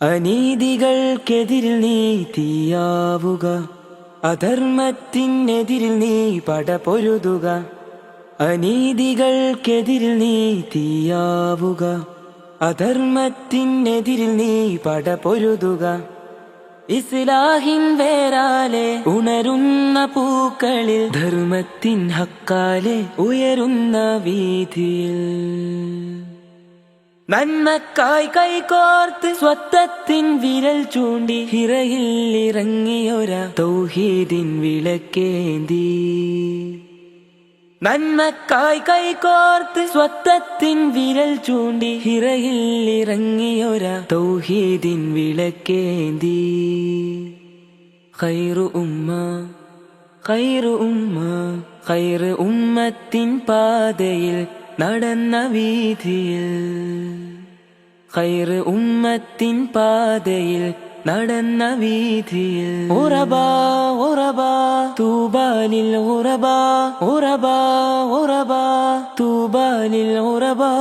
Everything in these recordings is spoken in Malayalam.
അനീതികൾക്കെതിരിൽ നീ തീയാവുക. അധർമ്മത്തിനെതിരിൽ നീ പടപൊരുതുക അനീതികൾക്കെതിരിൽ നീ തീയാവുക. അധർമ്മത്തിനെതിരിൽ നീ പടപൊരുതുക ഇസ്ലാഹിൻ വേരാലെ ഉണരുന്ന പൂക്കളിൽ ധർമ്മത്തിൻ ഹക്കാലെ ഉയരുന്ന വീതിയിൽ നന്മക്കായി കൈകോർത്ത് സ്വത്തത്തിൻ വിരൽ ചൂണ്ടി ഹിറയിൽ ഇറങ്ങിയൊര തൗഹീദിൻ വിളക്കേന്തി. നന്മക്കായി കൈകോർത്ത് സ്വത്തത്തിൻ വിരൽ ചൂണ്ടി ഹിറയിൽ ഇറങ്ങിയൊര തൗഹീദിൻ വിളക്കേന്തി. ഖൈറു ഉമ്മ ഖൈറു ഉമ്മ ഖൈറു ഉമ്മത്തിൻ പാതയിൽ നടന്ന വീതിയിൽ ഖൈറ് ഉമ്മത്തിൻ പാതയിൽ നടന്ന വീതിയിൽ ഉറബാ ഉറബാ തൂബാലിൽ ഉറബാ ഉറബാ ഉറബാ തൂബാലിൽ ഉറബാ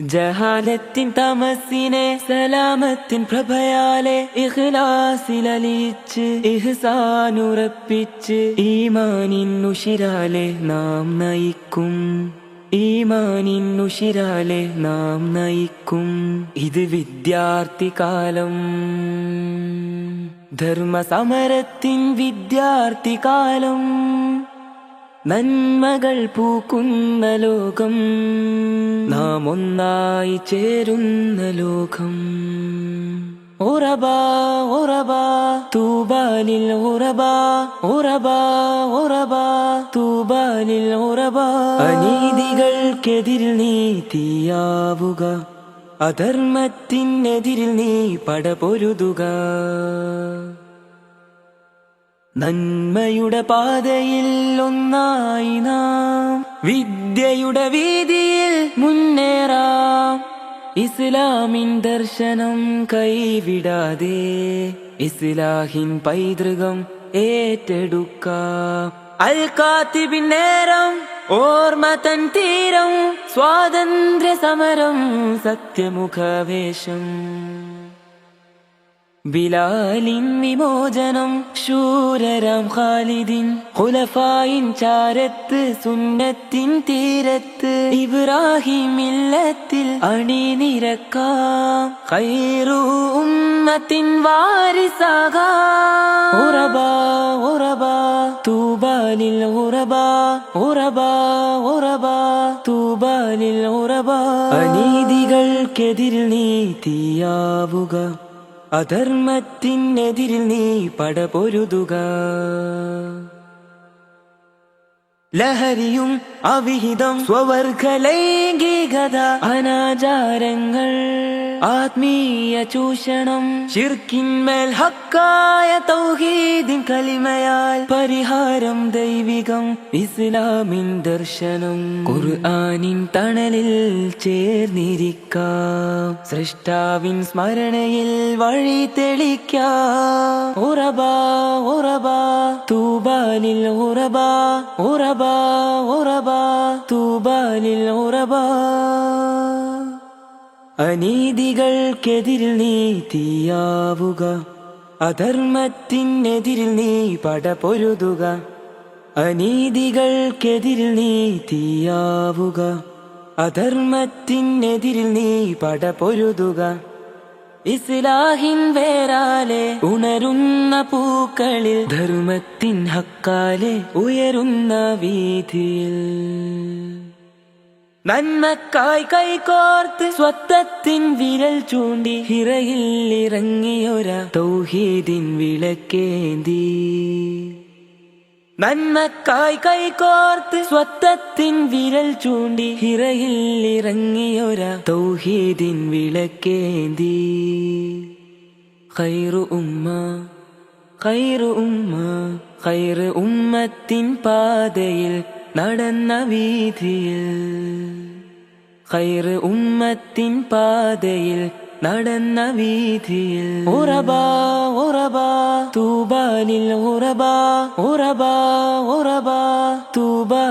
ജഹാലത്തിൻ തമസിനെ സലാമത്തിൻ പ്രഭയാലെ ഇഖ്ലാസിലലിച്ച് ഇഹ്സാനുറപ്പിച്ച് ഈമാനിൻ ഉഷിരാലെ നാം നയിക്കും. ഈമാനിൻ ഉഷിരാലെ നാം നയിക്കും. ഇത് വിദ്യാർത്ഥി കാലം. കാലം. നന്മകൾ പൂക്കുന്ന ലോകം. നാം ഒന്നായി ചേരുന്ന ലോകം. ഉറബാ ഉറബാ തൂബാലിൽ ഉറബാ ഉറബാ ഉറബാ തൂബാലിൽ ഉറബാ അനീതികൾക്കെതിരിൽ നീ തീയാവുക. അധർമ്മത്തിനെതിരിൽ നീ പടപൊരുതുക. നന്മയുടെ പാതയിൽ ഒന്നായി നാം വിദ്യയുടെ വീതിയിൽ മുന്നേറാം. ഇസ്ലാമിൻ ദർശനം കൈവിടാതെ ഇസ്ലാഹിൻ പൈതൃകം ഏറ്റെടുക്കാം. അൽ നേരം ഓർമ്മ തൻ തീരം സ്വാതന്ത്ര്യ സമരം സത്യമുഖവേഷം. ബിലാലിൻ വിമോചനം ശൂരരാം ഖാലിദിൻ ഖുലഫായിൻ ചാരത്ത് സുന്നത്തിൻ തീരത്ത് ഇബ്രാഹിം ഇല്ലത്തിൽ അണിനിരക്കാം ഖൈറു ഉമ്മത്തിൻ വാരിസാകാം. ഉറബാ ഉറബാ തൂബാലിൽ ഉറബാ ഉറബാ ഉറബാ തൂബാലിൽ ഉറബാ. അനീതികൾക്കെതിരിൽ നീ തീയാവുക. അധർമ്മത്തിനെതിരിൽ നീ പടപൊരുതുക. ലഹരിയും അവിഹിതം സ്വവർഗ ലൈംഗികത അനാചാരങ്ങൾ ആത്മീയ ചൂഷണം ശിർക്കിന്മേൽ ഹക്കായ തൗഹീദിൻ കലിമയാൽ പരിഹാരം ദൈവികം ഇസ്ലാമിൻ ദർശനം. ഖുർആനിൻ തണലിൽ ചേർന്നിരിക്കാം. സൃഷ്ടാവിൻ സ്മരണയിൽ വഴി തെളിക്കാം. ഉറബ ഉറബ തൂബാലിൽ ഉറബ ഉറബാ ഉറബാ طوبى للغرباء അനീതികൾക്കെതിരിൽ നീ തീയാവുക. അധർമ്മത്തിനെതിരിൽ നീ പടപൊരുതുക അനീതികൾക്കെതിരിൽ നീ തീയാവുക. അധർമ്മത്തിനെതിരിൽ നീ പടപൊരുതുക ഇസ്ലാഹിൻ വേരാലെ ഉണരുന്ന പൂക്കളിൽ ധർമ്മത്തിൻ ഹക്കാലെ ഉയരുന്ന വീതിയിൽ നന്മക്കായി കൈകോർത്ത് സ്വത്തത്തിൻ വിരൽ ചൂണ്ടി ഹിറയിൽ ഇറങ്ങിയൊര തൗഹീദിൻ വിളക്കേന്തി. നന്മക്കായി കൈകോർത്ത് സ്വത്തത്തിൻ വിരൽ ചൂണ്ടി ഹിറയിൽ ഇറങ്ങിയൊര തൗഹീദിൻ വിളക്കേന്തി. ഖൈറു ഉമ്മ ഖൈറു ഉമ്മ ഖൈറ് ഉമ്മത്തിൻ പാതയിൽ നടന്ന വീതിയിൽ ഖൈറ് ഉമ്മത്തിൻ പാതയിൽ നടന്ന വീതിയിൽ ഉറബാ ഉറബാ തൂബാലിൽ ഉറബാ ഉറബാ ഉറബാ തൂബാ